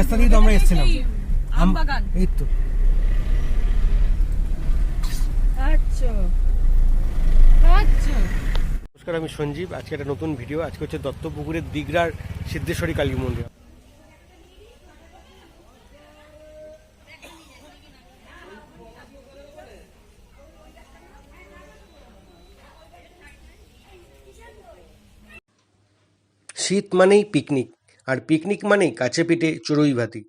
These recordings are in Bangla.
রাস্তা দিয়ে তো আমরা এসেছিলাম। আম আম- বাগান এই তো। আচ্ছা। আচ্ছা। নমস্কার আমি সঞ্জীব। আজকে একটা নতুন ভিডিও। আজকে হচ্ছে দত্তপুকুরের দিগড়ার সিদ্ধেশ্বরী কালী মন্দির। শীত মানেই পিকনিক। আর পিকনিক মানেই কাছে পিঠে চড়ুই ভাতি।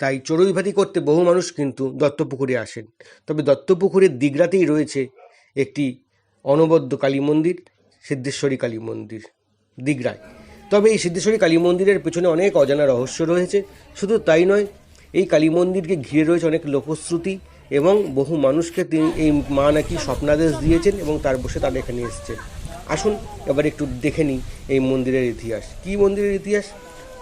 তাই চড়ুই ভাতি করতে বহু মানুষ কিন্তু দত্তপুকুরে আসেন। তবে দত্তপুকুরের দিগড়াতেই রয়েছে একটি অনবদ্য কালী মন্দির, সিদ্ধেশ্বরী কালী মন্দির দিগড়ায় তবে এই সিদ্ধেশ্বরী কালী মন্দিরের পেছনে অনেক অজানা রহস্য রয়েছে। শুধু তাই নয়, এই কালী মন্দিরকে ঘিরে রয়েছে অনেক লোকশ্রুতি এবং বহু মানুষকে তিনি এই মা নাকি স্বপ্নাদেশ দিয়েছেন এবং তার বসে তারা এখানে এসেছেন। আসুন এবার একটু দেখে নিই এই মন্দিরের ইতিহাস। কি মন্দিরের ইতিহাস?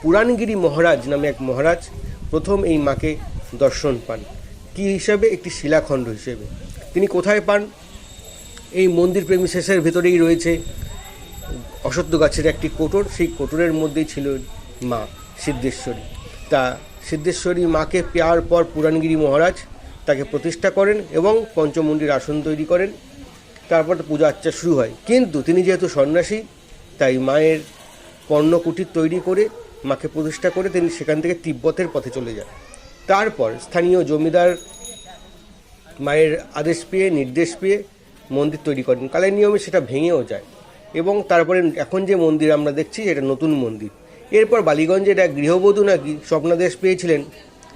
পুরাণগিরি মহারাজ নামে এক মহারাজ প্রথম এই মাকে দর্শন পান। কি হিসাবে? একটি শিলাখণ্ড হিসেবে। তিনি কোথায় পান? এই মন্দির প্রেমী শেষের ভেতরেই রয়েছে অসত্য গাছের একটি কোটর। সেই কোটরের মধ্যেই ছিল মা সিদ্ধেশ্বরী। তা সিদ্ধেশ্বরী মাকে পেয়ার পর পুরাণগিরি মহারাজ তাকে প্রতিষ্ঠা করেন এবং পঞ্চমন্দির আসন তৈরি করেন। তারপর পূজা আর্চা শুরু হয়। কিন্তু তিনি যেহেতু সন্ন্যাসী, তাই মায়ের পর্ণকুটির তৈরি করে মাকে প্রতিষ্ঠা করে তিনি সেখান থেকে তিব্বতের পথে চলে যান। তারপর স্থানীয় জমিদার মায়ের আদেশ পেয়ে, নির্দেশ পেয়ে মন্দির তৈরি করেন। কালের নিয়মে সেটা ভেঙেও যায় এবং তারপরে এখন যে মন্দির আমরা দেখছি, এটা নতুন মন্দির। এরপর বালিগঞ্জের এক গৃহবধূ নাকি স্বপ্নাদেশ পেয়েছিলেন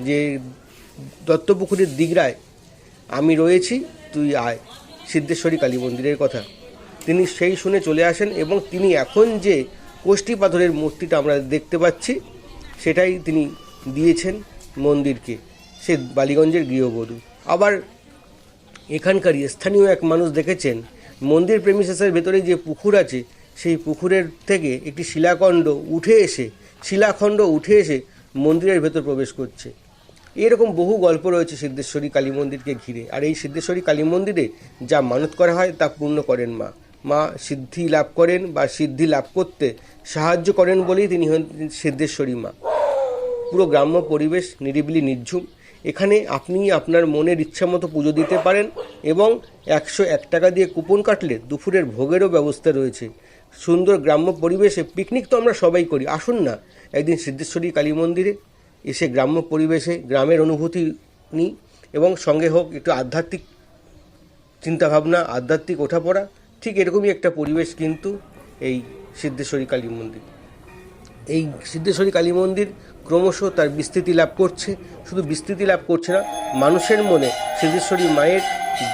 যে, দত্তপুকুরের দিগড়ায় আমি রয়েছি, তুই আয়। সিদ্ধেশ্বরী কালী মন্দিরের কথা। তিনি সেই শুনে চলে আসেন এবং তিনি এখন যে কোষ্ঠী পাথরের মূর্তিটা আমরা দেখতে পাচ্ছি। সেটাই তিনি দিয়েছেন মন্দিরকে। সে বালিগঞ্জের গৃহবধূ। আবার এখানকারই স্থানীয় এক মানুষ দেখেছেন, মন্দির প্রেমিসেসের ভেতরে যে পুকুর আছে, সেই পুকুরের থেকে একটি শিলাখণ্ড উঠে এসে, শিলাখণ্ড উঠে এসে মন্দিরের ভেতর প্রবেশ করছে। এরকম বহু গল্প রয়েছে সিদ্ধেশ্বরী কালী মন্দিরকে ঘিরে। আর এই সিদ্ধেশ্বরী কালী মন্দিরে যা মানত করা হয় তা পূর্ণ করেন মা। মা সিদ্ধি লাভ করেন বা সিদ্ধি লাভ করতে সাহায্য করেন বলেই তিনি হন সিদ্ধেশ্বরী মা। পুরো গ্রাম্য পরিবেশ নিরিবিলি নির্ঝুম। এখানে আপনি আপনার মনের ইচ্ছা মতো পুজো দিতে পারেন এবং একশো এক টাকা দিয়ে কুপন কাটলে দুপুরের ভোগেরও ব্যবস্থা রয়েছে। সুন্দর গ্রাম্য পরিবেশে পিকনিক তো আমরা সবাই করি। আসুন না একদিন সিদ্ধেশ্বরী কালী মন্দিরে এসে গ্রাম্য পরিবেশে গ্রামের অনুভূতি নিই এবং সঙ্গে হোক একটু আধ্যাত্মিক চিন্তাভাবনা, আধ্যাত্মিক ওঠাপড়া ঠিক এরকমই একটা পরিবেশ কিন্তু এই সিদ্ধেশ্বরী কালী মন্দির। এই সিদ্ধেশ্বরী কালী মন্দির ক্রমশ তার বিস্তৃতি লাভ করছে। শুধু বিস্তৃতি লাভ করছে না, মানুষের মনে সিদ্ধেশ্বরী মায়ের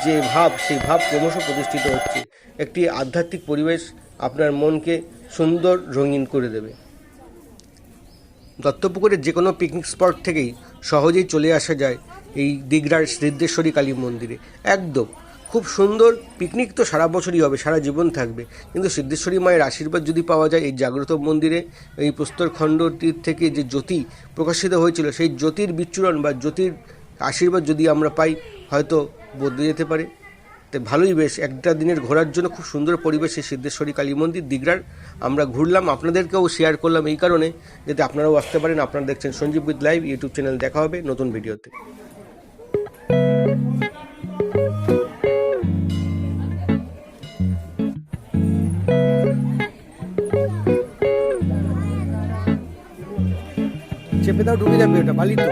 যে ভাব, সেই ভাব ক্রমশ প্রতিষ্ঠিত হচ্ছে। একটি আধ্যাত্মিক পরিবেশ আপনার মনকে সুন্দর রঙিন করে দেবে। দত্তপুকুরের যে কোনো পিকনিক স্পট থেকেই সহজেই চলে আসা যায় এই দিগড়ার সিদ্ধেশ্বরী কালী মন্দিরে। একদম খুব সুন্দর পিকনিক তো সারা বছরই হবে, সারা জীবন থাকবে। কিন্তু সিদ্ধেশ্বরী মায়ের আশীর্বাদ যদি পাওয়া যায়, এই জাগ্রত মন্দিরে, এই প্রস্তর খণ্ডটির থেকে যে জ্যোতি প্রকাশিত হয়েছিল, সেই জ্যোতির বিচ্ছুরণ বা জ্যোতির আশীর্বাদ যদি আমরা পাই, হয়তো বদলে যেতে পারে। তো ভালোই বেশ, একটা দিনের ঘোরার জন্য খুব সুন্দর পরিবেশ সিদ্ধেশ্বরী কালী মন্দির দিগড়ার আমরা ঘুরলাম, আপনাদেরকেও শেয়ার করলাম এই কারণে, যাতে আপনারাও আসতে পারেন, আপনারা দেখছেন Sanjeev with live YouTube channel দেখা হবে নতুন ভিডিওতে দাও ডুবে যাবে ওটা বালি তো।